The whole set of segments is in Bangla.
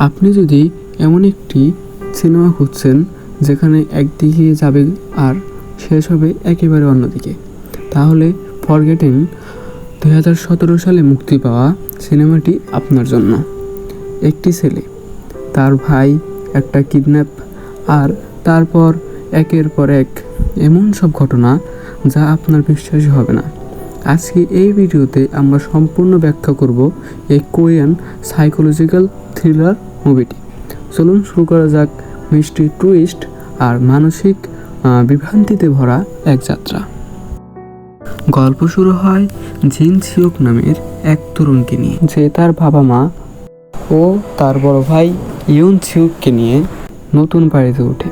আপনি যদি এমন একটি সিনেমা খুঁজছেন যেখানে একদিকে যাবে আর শেষ হবে একেবারে অন্যদিকে, তাহলে ফরগেটেন দুই হাজার সতেরো সালে মুক্তি পাওয়া সিনেমাটি আপনার জন্য। একটি ছেলে, তার ভাই, একটা কিডন্যাপ আর তারপর একের পর এক এমন সব ঘটনা যা আপনার বিশ্বাসই হবে না। আজকে এই ভিডিওতে আমরা সম্পূর্ণ ব্যাখ্যা করব এই কোরিয়ান সাইকোলজিক্যাল থ্রিলার মুভিটি। চলুন শুরু করা যাক মিষ্টি টুইস্ট আর মানসিক বিভ্রান্তিতে ভরা এক যাত্রা। গল্প শুরু হয় জিন সিওক নামের এক তরুণকে নিয়ে। যে তার বাবা মা ও তার বড় ভাই ইউন ছিউককে নিয়ে নতুন বাড়িতে ওঠে।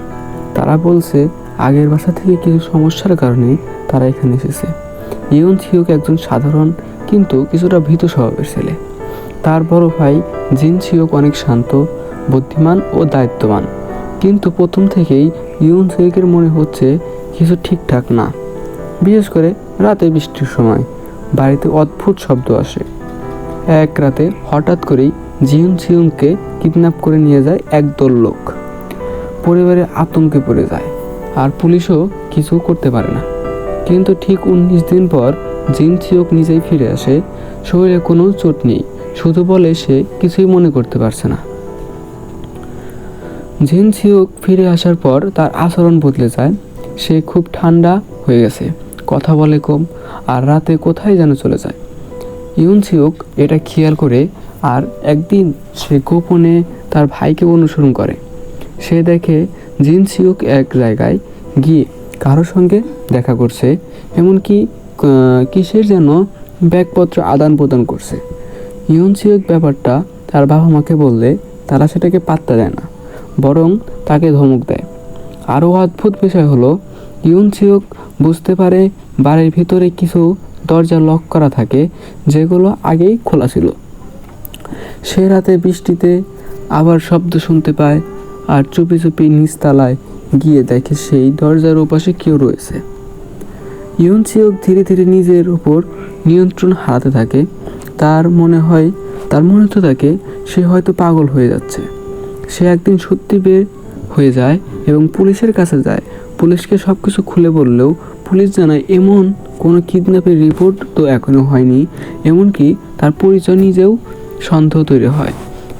তারা বলছে, আগের বাসা থেকে কিছু সমস্যার কারণে তারা এখানে এসেছে। ইউন ছিউক একজন সাধারণ, কিন্তু কিছুটা ভীত স্বভাবের ছেলে। তার বড় ভাই জিন ছিউক অনেক শান্ত, বুদ্ধিমান ও দায়িত্ববান। কিন্তু প্রথম থেকেই ইউন ছিউকের মনে হচ্ছে কিছু ঠিকঠাক না। বিশেষ করে রাতে বৃষ্টির সময়। বাড়িতে অদ্ভুত শব্দ আসে। এক রাতে হঠাৎ করেই জিউন সিউনকে কিডন্যাপ করে নিয়ে যায় একদল লোক। পরিবারে আতঙ্কে পড়ে যায়। আর পুলিশও কিছু করতে পারে না। কিন্তু ঠিক উনিশ দিন পর জিন সিওক নিজেই ফিরে আসে। শরীরে কোনো চোট নেই, শুধু বলে সে কিছুই মনে করতে পারছে না। জিন সিওক ফিরে আসার পর তার আচরণ বদলে যায়। সে খুব ঠান্ডা হয়ে গেছে, কথা বলে কম, আর রাতে কোথায় যেন চলে যায়। ইউন সিওক এটা খেয়াল করে, আর একদিন সে গোপনে তার ভাইকে অনুসরণ করে। সে দেখে জিন সিওক এক জায়গায় গিয়ে কারোর সঙ্গে দেখা করছে, এমনকি কিসের যেন ব্যাগপত্র আদান প্রদান করছে। ইউন সিওক ব্যাপারটা তার বাবা মাকে বললে তারা সেটাকে পাত্তা দেয় না, বরং তাকে ধমক দেয়। আরও অদ্ভুত বিষয় হলো, ইউন সিওক বুঝতে পারে বাড়ির ভিতরে কিছু দরজা লক করা থাকে, যেগুলো আগেই খোলা ছিল। সে রাতে বৃষ্টিতে আবার শব্দ শুনতে পায় আর চুপি চুপি নিচতলায় গিয়ে দেখে সেই দরজার ওপাশে কেউ রয়েছে। ইউন সিওক ধীরে ধীরে নিজের উপর নিয়ন্ত্রণ হারাতে থাকে। তার মনে হয় তার মনে তো থাকে সে হয়তো পাগল হয়ে যাচ্ছে। সে একদিন সত্যি বের হয়ে যায় এবং পুলিশের কাছে যায়। পুলিশকে সব কিছু খুলে বললেও পুলিশ জানায়, এমন কোনো কিডন্যাপের রিপোর্ট তো এখনও হয়নি। এমনকি তার পরিচয় নিজেও সন্দেহ তৈরি হয়।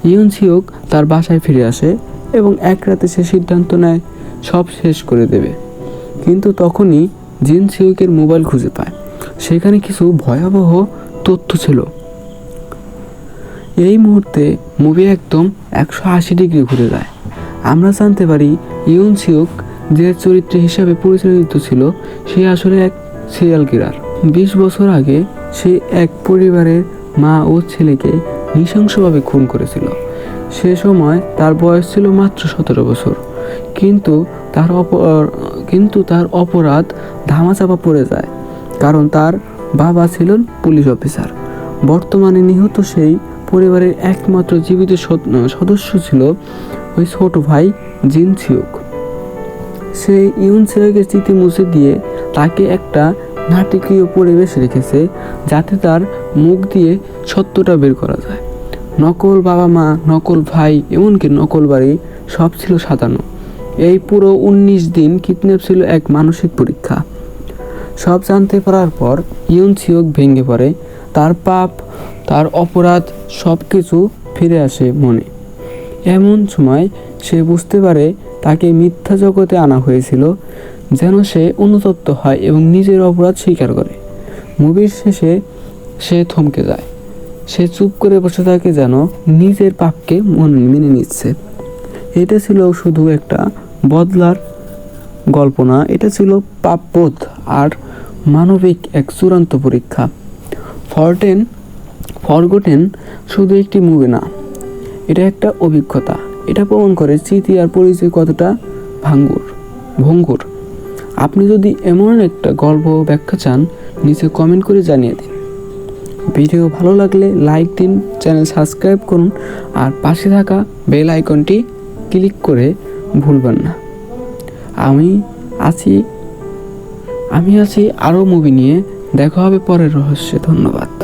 ইয়ন সিওক তার বাসায় ফিরে আসে এবং এক রাতে সে সিদ্ধান্ত নেয় সব শেষ করে দেবে। কিন্তু তখনই জিন সিউকের মোবাইল খুঁজে পায়। সেখানে কিছু ভয়াবহ তথ্য ছিল। এই মুহূর্তে মুভি একদম একশো আশি ডিগ্রি ঘুরে যায়। আমরা জানতে পারি ইউন সিউক যে চরিত্র হিসাবে পরিচালিত ছিল, সে আসলে এক সিরিয়াল কিলার বিশ বছর আগে সে এক পরিবারের মা ও ছেলেকে নৃশংসভাবে খুন করেছিল। সে সময় তার বয়স ছিল মাত্র সতেরো বছর। কিন্তু তার অপ- কিন্তু তার অপরাধ ধামাচাপা পড়ে যায়, কারণ তার বাবা ছিলেন পুলিশ অফিসার। বর্তমানে নিহত সেই পরিবারের একমাত্র জীবিত সদ- সদস্য ছিল ওই ছোট ভাই জিন ছিউক। সে ইউন সিরাকের স্মৃতি মুছে দিয়ে তাকে একটা নাটকীয় পরিবেশ রেখেছে যাতে তার মুখ দিয়ে সত্যটা বের করা যায়। নকল বাবা মা, নকল ভাই, এমনকি নকল বাড়ি সব ছিল সাজানো। এই পুরো উনিশ দিন কিডন্যাপ ছিল এক মানসিক পরীক্ষা। সব জানতে পারার পর ইউন সিওক ভেঙে পড়ে। তার পাপ, তার অপরাধ সব কিছু ফিরে আসে মনে। এমন সময় সে বুঝতে পারে তাকে মিথ্যা জগতে আনা হয়েছিল, যেন সে অনুতপ্ত হয় এবং নিজের অপরাধ স্বীকার করে। মুভির শেষে সে থমকে যায়। সে চুপ করে বসে থাকে যেন নিজের পাপকে মনে মেনে নিচ্ছে। এটা ছিল শুধু একটা বদলার গল্প না এটা ছিল পাপবোধ আর মানবিক এক চূড়ান্ত পরীক্ষা। ফরটেন, ফরগোটেন শুধু একটি মুভি না, এটা একটা অভিজ্ঞতা। এটা প্রমাণ করে স্মৃতি আর পরিচয় কতটা ভাঙ্গুর, ভঙ্গুর। আপনি যদি এমন একটা গল্প ব্যাখ্যা চান, নিচে কমেন্ট করে জানিয়ে দিন। ভিডিও ভালো লাগলে লাইক দিন চ্যানেল সাবস্ক্রাইব করুন আর পাশে থাকা বেল আইকনটি ক্লিক করে ভুলবেন না। আমি আছি আমি আছি আরও মুভি নিয়ে। দেখা হবে পরের রহস্যে। ধন্যবাদ।